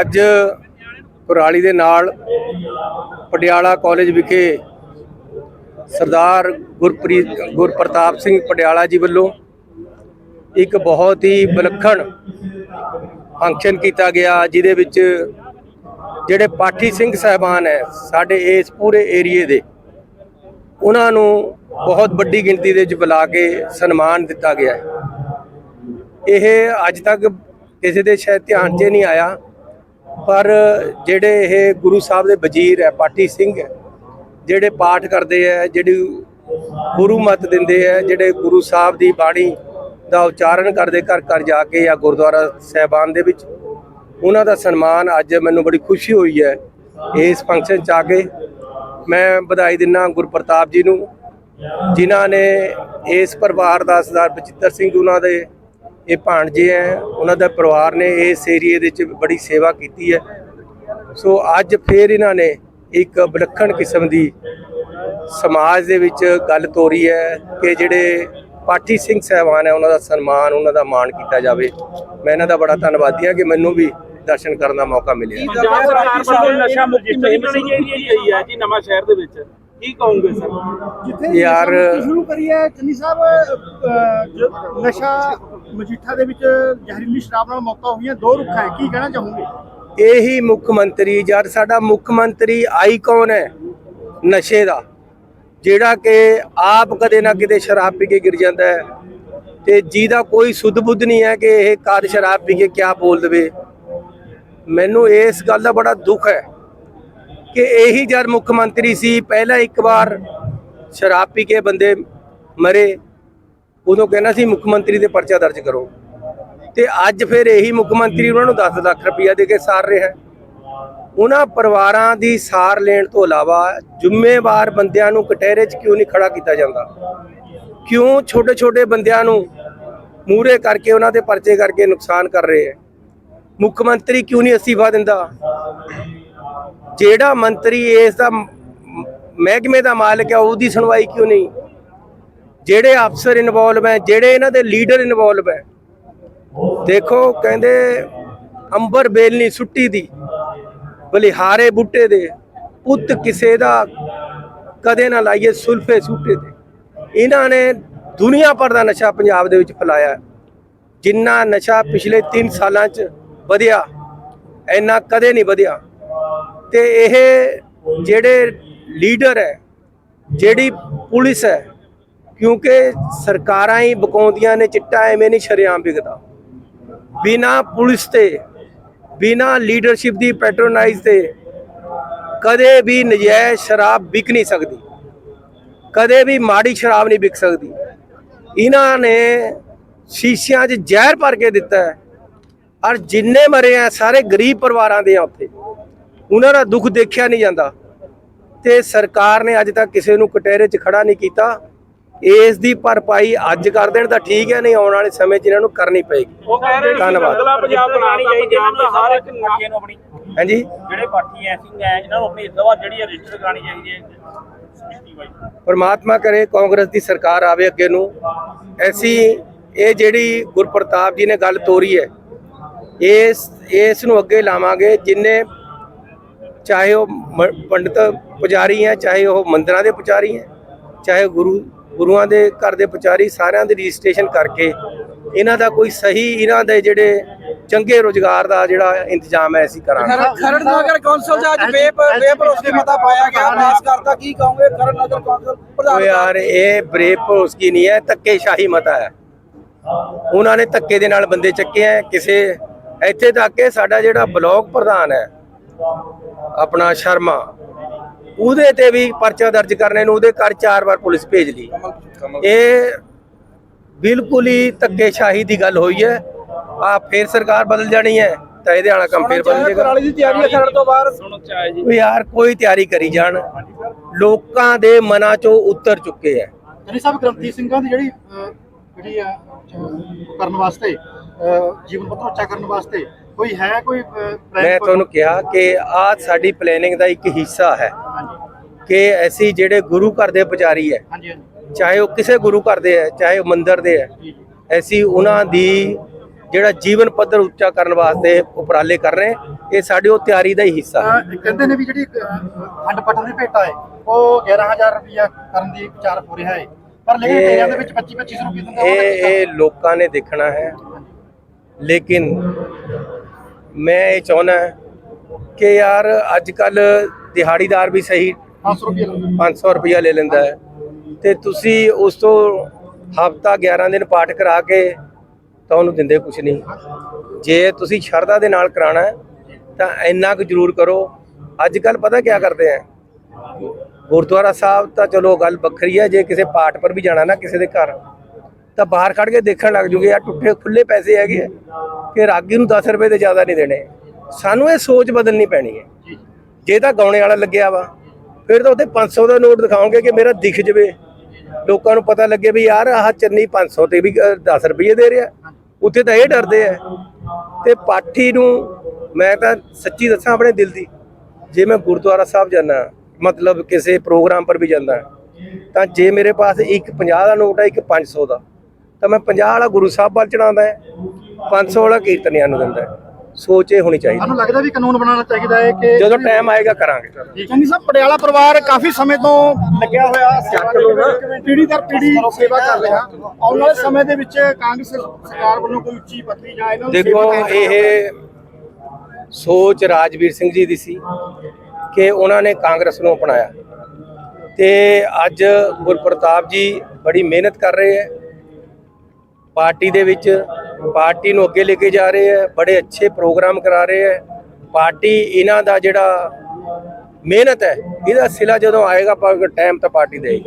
ਅੱਜ ਕੁਰਾਲੀ ਦੇ ਨਾਲ ਪਟਿਆਲਾ ਕਾਲਜ ਵਿਖੇ ਸਰਦਾਰ ਗੁਰਪ੍ਰੀਤ, ਗੁਰਪ੍ਰਤਾਪ ਸਿੰਘ ਪਟਿਆਲਾ ਜੀ ਵੱਲੋਂ ਇੱਕ ਬਹੁਤ ਹੀ ਵਿਲੱਖਣ ਫੰਕਸ਼ਨ ਕੀਤਾ ਗਿਆ, ਜਿਹਦੇ ਵਿੱਚ ਜਿਹੜੇ ਪਾਠੀ ਸਿੰਘ ਸਹਿਬਾਨ ਹੈ, ਸਾਡੇ ਇਸ ਪੂਰੇ ਏਰੀਏ ਦੇ, ਉਹਨਾਂ ਨੂੰ ਬਹੁਤ ਵੱਡੀ ਗਿਣਤੀ ਦੇ ਵਿੱਚ ਬੁਲਾ ਕੇ ਸਨਮਾਨ ਦਿੱਤਾ ਗਿਆ ਹੈ। ਇਹ ਅੱਜ ਤੱਕ ਕਿਸੇ ਦੇ ਸ਼ਾਇਦ ਧਿਆਨ 'ਚ ਨਹੀਂ ਆਇਆ, ਪਰ ਜਿਹੜੇ ਇਹ ਗੁਰੂ ਸਾਹਿਬ ਦੇ ਵਜ਼ੀਰ ਹੈ, ਪਾਠੀ ਸਿੰਘ ਹੈ, ਜਿਹੜੇ ਪਾਠ ਕਰਦੇ ਹੈ, ਜਿਹੜੀ ਗੁਰੂ ਮਤ ਦਿੰਦੇ ਹੈ, ਜਿਹੜੇ ਗੁਰੂ ਸਾਹਿਬ ਦੀ ਬਾਣੀ ਦਾ ਉਚਾਰਨ ਕਰਦੇ ਘਰ ਘਰ ਜਾ ਕੇ ਜਾਂ ਗੁਰਦੁਆਰਾ ਸਹਿਬਾਨ ਦੇ ਵਿੱਚ, ਉਹਨਾਂ ਦਾ ਸਨਮਾਨ ਅੱਜ ਮੈਨੂੰ ਬੜੀ ਖੁਸ਼ੀ ਹੋਈ ਹੈ ਇਸ ਫੰਕਸ਼ਨ 'ਚ ਆ ਕੇ। ਮੈਂ ਵਧਾਈ ਦਿੰਦਾ ਗੁਰਪ੍ਰਤਾਪ ਜੀ ਨੂੰ, ਜਿਨ੍ਹਾਂ ਨੇ ਇਸ ਪਰਿਵਾਰ ਦਾ ਸਰਦਾਰ ਬਚਿੱਤਰ ਸਿੰਘ ਉਹਨਾਂ ਦੇ ਇਹ ਭਾਣਜੇ ਹੈ ਉਹਨਾਂ ਦਾ ਪਰਿਵਾਰ ਨੇ ਇਸ ਏਰੀਏ ਦੇ ਵਿੱਚ ਬੜੀ ਸੇਵਾ ਕੀਤੀ ਹੈ ਸੋ ਅੱਜ ਫੇਰ ਇਹਨਾਂ ਨੇ ਇੱਕ ਵਿਲੱਖਣ ਕਿਸਮ ਦੀ ਸਮਾਜ ਦੇ ਵਿੱਚ ਗੱਲ ਤੋਰੀ ਹੈ ਕਿ ਜਿਹੜੇ ਪਾਠੀ ਸਿੰਘ ਸਹਿਬਾਨ ਹੈ ਉਹਨਾਂ ਦਾ ਸਨਮਾਨ ਉਹਨਾਂ ਦਾ ਮਾਣ ਕੀਤਾ ਜਾਵੇ ਮੈਂ ਇਹਨਾਂ ਦਾ ਬੜਾ ਧੰਨਵਾਦੀ ਹਾਂ ਕਿ ਮੈਨੂੰ ਵੀ ਦਰਸ਼ਨ ਕਰਨ ਦਾ ਮੌਕਾ ਮਿਲਿਆ ਪੰਜਾਬ ਸਰਕਾਰ ਵੱਲੋਂ ਨਸ਼ਾ ਮੁਕਤੀ ਮੁਹਿੰਮ ਸ਼ੁਰੂ ਕੀਤੀ ਹੈ ਜੀ ਨਵਾਂ ਸ਼ਹਿਰ ਦੇ ਵਿੱਚ ਕੀ ਕਹੋਗੇ ਸਰ? ਜਿੱਥੇ ਯਾਰ- ਸ਼ੁਰੂ ਕਰੀ ਹੈ ਚੰਨੀ ਸਾਹਿਬ ਨਸ਼ਾ ਮਜੀਠਾ ਦੇ ਵਿੱਚ ਜ਼ਹਿਰੀਲੀ ਸ਼ਰਾਬ ਨਾਲ ਮੌਤਾਂ ਹੋਈਆਂ ਦੋ ਰੁੱਖਾਂ ਹੈ ਕੀ ਕਹਿਣਾ ਚਾਹੋਗੇ? ਇਹੀ ਮੁੱਖ ਮੰਤਰੀ ਜਦ ਸਾਡਾ ਮੁੱਖ ਮੰਤਰੀ ਆਈਕਨ ਹੈ ਨਸ਼ੇ ਦਾ? ਜਿਹੜਾ ਕਿ ਆਪ ਕਦੇ ਨਾ ਕਿਤੇ ਸ਼ਰਾਬ ਪੀ ਕੇ ਗਿਰ ਜਾਂਦਾ ਹੈ ਤੇ ਜਿਹਦਾ ਕੋਈ ਸੁੱਧ ਬੁੱਧ ਨਹੀਂ ਹੈ ਕਿ ਇਹ ਕਦ ਸ਼ਰਾਬ ਪੀ ਕੇ ਕਿਆ ਬੋਲ ਦੇਵੇ। ਮੈਨੂੰ ਇਸ ਗੱਲ ਦਾ ਬੜਾ ਦੁੱਖ ਹੈ। ਕਿ ਇਹੀ ਜਦ ਮੁੱਖ ਮੰਤਰੀ ਸੀ, ਪਹਿਲਾਂ ਇੱਕ ਵਾਰ ਸ਼ਰਾਬ ਪੀ ਕੇ ਬੰਦੇ ਮਰੇ, ਉਦੋਂ ਕਹਿੰਦਾ ਸੀ ਮੁੱਖ ਮੰਤਰੀ ਦੇ ਪਰਚਾ ਦਰਜ ਕਰੋ। ਤੇ ਅੱਜ ਫਿਰ ਇਹੀ ਮੁੱਖ ਮੰਤਰੀ ਉਹਨਾਂ ਨੂੰ 10 ਲੱਖ ਰੁਪਇਆ ਦੇ ਕੇ ਸਾਰ ਰਿਹਾ ਹੈ। ਉਹਨਾਂ ਪਰਿਵਾਰਾਂ ਦੀ ਸਾਰ ਲੈਣ ਤੋਂ ਇਲਾਵਾ ਜ਼ਿੰਮੇਵਾਰ ਬੰਦਿਆਂ ਨੂੰ ਕਟਹਿਰੇ 'ਚ ਕਿਉਂ ਨਹੀਂ ਖੜਾ ਕੀਤਾ ਜਾਂਦਾ? ਕਿਉਂ ਛੋਟੇ ਛੋਟੇ ਬੰਦਿਆਂ ਨੂੰ ਮੂਰੇ ਕਰਕੇ ਉਹਨਾਂ ਦੇ ਪਰਚੇ ਕਰਕੇ ਨੁਕਸਾਨ ਕਰ ਰਹੇ ਹੈ? ਮੁੱਖ ਮੰਤਰੀ ਕਿਉਂ ਨਹੀਂ ਅਸੀਫਾ ਦਿੰਦਾ? ਜਿਹੜਾ ਮੰਤਰੀ ਇਸ ਦਾ ਮਹਿਕਮੇ ਦਾ ਮਾਲਕ ਹੈ, ਉਹਦੀ ਸੁਣਵਾਈ ਕਿਉਂ ਨਹੀਂ? ਜਿਹੜੇ ਅਫਸਰ ਇਨਵੋਲਵ ਹੈ, ਜਿਹੜੇ ਇਹਨਾਂ ਦੇ ਲੀਡਰ ਇਨਵੋਲਵ ਹੈ। ਦੇਖੋ, ਕਹਿੰਦੇ ਅੰਬਰ ਬੇਲਨੀ ਸੁੱਟੀ ਦੀ। ਬਲਿਹਾਰੇ ਬੁੱਟੇ ਦੇ। ਪੁੱਤ ਕਿਸੇ ਦਾ ਕਦੇ ਨਾ ਲਾਈਏ ਸੁਲਫੇ ਸੁੱਟੇ ਤੇ। ਇਹਨਾਂ ਨੇ ਦੁਨੀਆ ਭਰ ਦਾ ਨਸ਼ਾ ਪੰਜਾਬ ਦੇ ਵਿੱਚ ਫੈਲਾਇਆ। ਜਿੰਨਾ ਨਸ਼ਾ ਪਿਛਲੇ 3 ਸਾਲਾਂ 'ਚ ਵਧਿਆ, ਇੰਨਾ ਕਦੇ ਨਹੀਂ ਵਧਿਆ। ਤੇ ਇਹ ਜਿਹੜੇ ਲੀਡਰ ਹੈ, ਜਿਹੜੀ ਪੁਲਿਸ ਹੈ, ਕਿਉਂਕਿ ਸਰਕਾਰਾਂ ਹੀ ਬਕਾਉਂਦੀਆਂ ਨੇ, ਚਿੱਟਾ ਐਵੇਂ ਨਹੀਂ ਸ਼ਰੇਆਮ ਵਿਕਦਾ। ਬਿਨਾ ਪੁਲਿਸ ਤੇ, ਬਿਨਾ ਲੀਡਰਸ਼ਿਪ ਦੀ ਪੈਟਰੋਨਾਈਜ਼ ਤੇ ਕਦੇ ਵੀ ਨਜਾਇਜ਼ ਸ਼ਰਾਬ ਵਿਕ ਨਹੀਂ ਸਕਦੀ। ਕਦੇ ਵੀ ਮਾੜੀ ਸ਼ਰਾਬ ਨਹੀਂ ਵਿਕ ਸਕਦੀ। ਇਹਨਾਂ ਨੇ ਸ਼ੀਸ਼ਿਆਂ 'ਚ ਜ਼ਹਿਰ ਭਰ ਕੇ ਦਿੱਤਾ ਹੈ। ਔਰ ਜਿੰਨੇ ਮਰੇ ਆ, ਸਾਰੇ ਗਰੀਬ ਪਰਿਵਾਰਾਂ ਦੇ ਆ ਉੱਥੇ। ਉਹਨਾਂ ਦਾ ਦੁੱਖ ਦੇਖਿਆ ਨਹੀਂ ਜਾਂਦਾ। ਤੇ ਸਰਕਾਰ ਨੇ ਅੱਜ ਤੱਕ ਕਿਸੇ ਨੂੰ ਕਟਹਿਰੇ 'ਚ ਖੜਾ ਨਹੀਂ ਕੀਤਾ। ਇਸ ਦੀ ਭਰਪਾਈ ਅੱਜ ਕਰ ਦੇਣ ਤਾਂ ਠੀਕ ਹੈ ਨਹੀਂ ਆਉਣ ਵਾਲੇ ਸਮੇਂ 'ਚ ਇਹਨਾਂ ਨੂੰ ਕਰਨੀ ਪਏਗੀ। ਧੰਨਵਾਦ। ਅਗਲਾ ਪੰਜਾਬ ਬਣਾਣੀ ਚਾਹੀਦੀ ਹੈ ਨਾ ਹਰ ਇੱਕ ਪਾਰਟੀ ਨੂੰ ਆਪਣੀ ਹਾਂਜੀ? ਜਿਹੜੇ ਪਾਰਟੀ ਐਸਿੰਗ ਹੈ ਇਹਨਾਂ ਨੂੰ ਆਪਣੀ ਦਵਾ ਜਿਹੜੀ ਰਜਿਸਟਰ ਕਰਾਣੀ ਚਾਹੀਦੀ ਹੈ ਪਰਮਾਤਮਾ ਕਰੇ ਕਾਂਗਰਸ ਦੀ ਸਰਕਾਰ ਆਵੇ ਅੱਗੇ ਨੂੰ। ਐਸੀ ਇਹ ਜਿਹੜੀ ਗੁਰਪ੍ਰਤਾਪ ਜੀ ਨੇ ਗੱਲ ਤੋਰੀ ਹੈ ਇਸ ਇਸ ਨੂੰ ਅੱਗੇ ਲਾਵਾਂਗੇ ਜਿੰਨੇ ਚਾਹੇ ਉਹ ਪੰਡਤ ਪੁਜਾਰੀ ਹੈ ਚਾਹੇ ਉਹ ਮੰਦਰਾਂ ਦੇ ਪੁਜਾਰੀ ਹੈ ਚਾਹੇ ਗੁਰੂ ਗੁਰੂਆਂ ਦੇ ਘਰ ਦੇ ਪੁਜਾਰੀ ਸਾਰਿਆਂ ਦੀ ਰਜਿਸਟ੍ਰੇਸ਼ਨ ਕਰਕੇ ਇਹਨਾਂ ਦਾ ਕੋਈ ਸਹੀ ਇਹਨਾਂ ਦੇ ਜਿਹੜੇ ਚੰਗੇ ਰੋਜ਼ਗਾਰ ਦਾ ਜਿਹੜਾ ਇੰਤਜ਼ਾਮ ਹੈ ਅਸੀਂ ਕਰਾਂਗੇ। ਖਰੜ ਨਗਰ ਕੌਂਸਲ ਦਾ ਅੱਜ ਬੇ ਬੇਭਰੋਸਗੀ ਮਤਾ ਪਾਇਆ ਗਿਆ ਪਾਸ ਕਰਤਾ ਕੀ ਕਹੋਗੇ? ਖਰੜ ਨਗਰ ਕੌਂਸਲ ਉਹ ਪ੍ਰਧਾਨ ਯਾਰ ਇਹ ਬ੍ਰੇਕ ਭਰੋਸਗੀ ਨਹੀਂ ਹੈ ਧੱਕੇਸ਼ਾਹੀ ਮਤਾ ਹੈ। ਉਹਨਾਂ ਨੇ ਧੱਕੇ ਦੇ ਨਾਲ ਬੰਦੇ ਚੱਕੇ ਆ ਕਿਸੇ ਇੱਥੇ ਤੱਕ ਕਿ ਸਾਡਾ ਜਿਹੜਾ ਬਲਾਕ ਪ੍ਰਧਾਨ ਹੈ ਆਪਣਾ ਸ਼ਰਮਾ। ਉਹਦੇ ਤੇ ਵੀ ਪਰਚਾ ਦਰਜ ਕਰਨੇ ਨੂੰ ਉਹਦੇ ਘਰ ਚਾਰ ਵਾਰ ਪੁਲਿਸ ਭੇਜ ਲਈ। ਇਹ ਬਿਲਕੁਲ ਹੀ ਧੱਕੇਸ਼ਾਹੀ ਦੀ ਗੱਲ ਹੋਈ ਹੈ। ਆ ਫੇਰ ਸਰਕਾਰ ਬਦਲ ਜਾਣੀ ਹੈ ਤਾਂ ਇਹਦੇ ਵਾਲਾ ਕੰਮ ਫੇਰ ਬਦਲ ਜਾਏਗਾ। ਕਰਾਲੀ ਦੀ ਤਿਆਰੀ ਹੈ ਖਰੜ ਤੋਂ ਬਾਹਰ ਸੁਣੋ ਚਾਹੇ ਜੀ। ਉਹ ਯਾਰ ਕੋਈ ਤਿਆਰੀ ਕਰੀ ਜਾਣ। ਲੋਕਾਂ ਦੇ ਮਨਾਂ ਚੋਂ ਉਤਰ ਚੁੱਕੇ ਹੈ। ਚੰਨੀ ਸਾਹਿਬ ਗ੍ਰੰਥੀ ਸਿੰਘਾਂ ਦੀ ਜਿਹੜੀ ਜਿਹੜੀ ਕਰਨ ਵਾਸਤੇ ਜੀਵਨ ਪੱਧਰ ਉੱਚਾ ਕਰਨ ਵਾਸਤੇ ਕੋਈ ਹੈ ਕੋਈ ਮੈਂ? ਤੁਹਾਨੂੰ ਕਿਹਾ ਕਿ ਆ ਸਾਡੀ ਪਲੈਨਿੰਗ ਦਾ ਇੱਕ ਹਿੱਸਾ ਹੈ ਕਿ ਅਸੀਂ ਜਿਹੜੇ ਗੁਰੂ ਘਰ ਦੇ ਪੁਜਾਰੀ ਹੈ ਚਾਹੇ ਉਹ ਕਿਸੇ ਗੁਰੂ ਘਰ ਦੇ ਹੈ ਚਾਹੇ ਉਹ ਮੰਦਿਰ ਦੇ ਹੈ ਅਸੀਂ ਉਹਨਾਂ ਦੀ ਜਿਹੜਾ ਜੀਵਨ ਪੱਧਰ ਉੱਚਾ ਕਰਨ ਵਾਸਤੇ ਉਪਰਾਲੇ ਕਰ ਰਹੇ ਇਹ ਸਾਡੀ ਉਹ ਤਿਆਰੀ ਦਾ ਹੀ ਹਿੱਸਾ ਹੈ। ਕਹਿੰਦੇ ਨੇ ਵੀ ਜਿਹੜੀ ਖੰਡ ਪੱਟਣ ਦੀ ਭੇਟਾ ਹੈ ਉਹ 11000 ਰੁਪਇਆ ਕਰਨ ਦੀ ਵਿਚਾਰ ਹੋ ਰਿਹਾ ਹੈ। ਪਰ ਲੇਕਿਨ ਡੇਰਿਆਂ ਦੇ ਵਿੱਚ 25 2500 ਰੁਪਏ ਦਿੰਦੇ ਇਹ ਲੋਕਾਂ ਨੇ ਦੇਖਣਾ ਹੈ। ਲੇਕਿਨ ਮੈਂ ਇਹ ਚਾਹੁੰਦਾ ਕਿ ਯਾਰ ਅੱਜ ਕੱਲ ਦਿਹਾੜੀਦਾਰ ਵੀ ਸਹੀ 500 ਰੁਪਏ ਲੈਂਦੇ। 500 ਰੁਪਇਆ ਲੈ ਲੈਂਦਾ ਹੈ। ਤੇ ਤੁਸੀਂ ਉਸ ਤੋਂ ਹਫਤਾ 11 ਦਿਨ ਪਾਠ ਕਰਾ ਕੇ ਤਾਂ ਉਹਨੂੰ ਦਿੰਦੇ ਕੁਝ ਨਹੀਂ। ਜੇ ਤੁਸੀਂ ਸ਼ਰਧਾ ਦੇ ਨਾਲ ਕਰਾਣਾ ਤਾਂ ਇੰਨਾ ਕੁ ਜ਼ਰੂਰ ਕਰੋ। ਅੱਜ ਕੱਲ ਪਤਾ ਕੀ ਕਰਦੇ ਆ ਗੁਰਦੁਆਰਾ ਸਾਹਿਬ ਤਾਂ ਚਲੋ ਗੱਲ ਵੱਖਰੀ ਹੈ ਜੇ ਕਿਸੇ ਪਾਠ ਪਰ ਵੀ ਜਾਣਾ ਨਾ ਕਿਸੇ ਦੇ ਘਰ ਤਾਂ ਬਾਹਰ ਖੜ ਕੇ ਦੇਖਣ ਲੱਗ ਜੂਗੇ ਆ ਟੁੱਟੇ ਖੁੱਲੇ ਪੈਸੇ ਹੈਗੇ ਕਿ ਰਾਗੀ ਨੂੰ 10 ਰੁਪਏ ਦੇ ਜ਼ਿਆਦਾ ਨਹੀਂ ਦੇਣੇ। ਸਾਨੂੰ ਇਹ ਸੋਚ ਬਦਲਣੀ ਪੈਣੀ ਹੈ। ਜੇ। ਤਾਂ ਗਾਉਣੇ ਵਾਲਾ ਲੱਗਿਆ ਵਾ ਫਿਰ ਤਾਂ ਉੱਥੇ 500 ਦਾ ਨੋਟ ਦਿਖਾਓਗੇ ਕਿ ਮੇਰਾ ਦਿਖ ਜਵੇ। ਲੋਕਾਂ ਨੂੰ ਪਤਾ ਲੱਗੇ ਵੀ ਯਾਰ ਆਹ ਚੰਨੀ 500 ਤੇ ਵੀ ਅ, 10 ਰੁਪਏ ਦੇ ਰਿਹਾ। ਉੱਥੇ ਤਾਂ ਇਹ ਡਰਦੇ ਆ। ਤੇ ਪਾਠੀ ਨੂੰ ਮੈਂ ਤਾਂ ਸੱਚੀ ਦੱਸਾਂ ਆਪਣੇ ਦਿਲ ਦੀ ਜੇ ਮੈਂ ਗੁਰਦੁਆਰਾ ਸਾਹਿਬ ਜਾਣਾ ਮਤਲਬ ਕਿਸੇ ਪ੍ਰੋਗਰਾਮ ਪਰ ਵੀ ਜਾਂਦਾ ਤਾਂ ਜੇ ਮੇਰੇ ਪਾਸ ਇੱਕ 50 ਦਾ ਨੋਟ ਹੈ ਇੱਕ 500 ਦਾ ਤਾਂ ਮੈਂ 50 ਵਾਲਾ ਗੁਰੂ ਸਾਹਿਬ ਵੱਲ ਚੜਾਉਂਦਾ ਹੈ 500 ਵਾਲਾ ਕੀਰਤਨੀਆਂ ਨੂੰ ਦਿੰਦਾ। ਹੈ ਸੋਚ ਹੋਣੀ ਚਾਹੀਦੀ। ਸਾਨੂੰ ਲੱਗਦਾ ਵੀ ਕਾਨੂੰਨ ਬਣਾਉਣਾ ਚਾਹੀਦਾ ਹੈ ਕਿ ਜਦੋਂ ਟਾਈਮ ਆਏਗਾ ਕਰਾਂਗੇ। ਚੰਨੀ ਸਾਹਿਬ ਪਟਿਆਲਾ ਪਰਿਵਾਰ ਕਾਫੀ ਸਮੇਂ ਤੋਂ ਲੱਗਿਆ ਹੋਇਆ ਪੀੜੀ ਦਰ ਪੀੜੀ ਸੇਵਾ ਕਰ ਰਿਹਾ। ਆਉਣ ਵਾਲੇ ਸਮੇਂ ਦੇ ਵਿੱਚ ਕਾਂਗਰਸ ਸਰਕਾਰ ਵੱਲੋਂ ਕੋਈ ਉੱਚੀ ਪੱਤਰੀ ਜਾਂ ਇਹਨਾਂ ਨੂੰ ਦੇਖੋ ਇਹ ਸੋਚ ਰਾਜਵੀਰ ਸਿੰਘ ਜੀ ਦੀ ਸੀ ਕਿ ਉਹਨਾਂ ਨੇ ਕਾਂਗਰਸ ਨੂੰ ਅਪਣਾਇਆ। ਤੇ ਅੱਜ ਗੁਰਪ੍ਰਤਾਪ ਜੀ ਬੜੀ ਮਿਹਨਤ ਕਰ ਰਹੇ ਹੈ। ਪਾਰਟੀ ਦੇ ਵਿੱਚ ਪਾਰਟੀ ਨੂੰ ਅੱਗੇ ਲੈ ਕੇ ਜਾ ਰਹੇ ਹੈ, ਬੜੇ ਅੱਛੇ ਪ੍ਰੋਗਰਾਮ ਕਰਾ ਰਹੇ ਹੈ। ਪਾਰਟੀ ਇਹਨਾਂ ਦਾ ਜਿਹੜਾ ਮਿਹਨਤ ਹੈ, ਇਹਦਾ ਸਿਲਾ ਜਦੋਂ ਆਏਗਾ ਪਰ ਟਾਈਮ ਤਾਂ ਪਾਰਟੀ ਦੇਗੀ।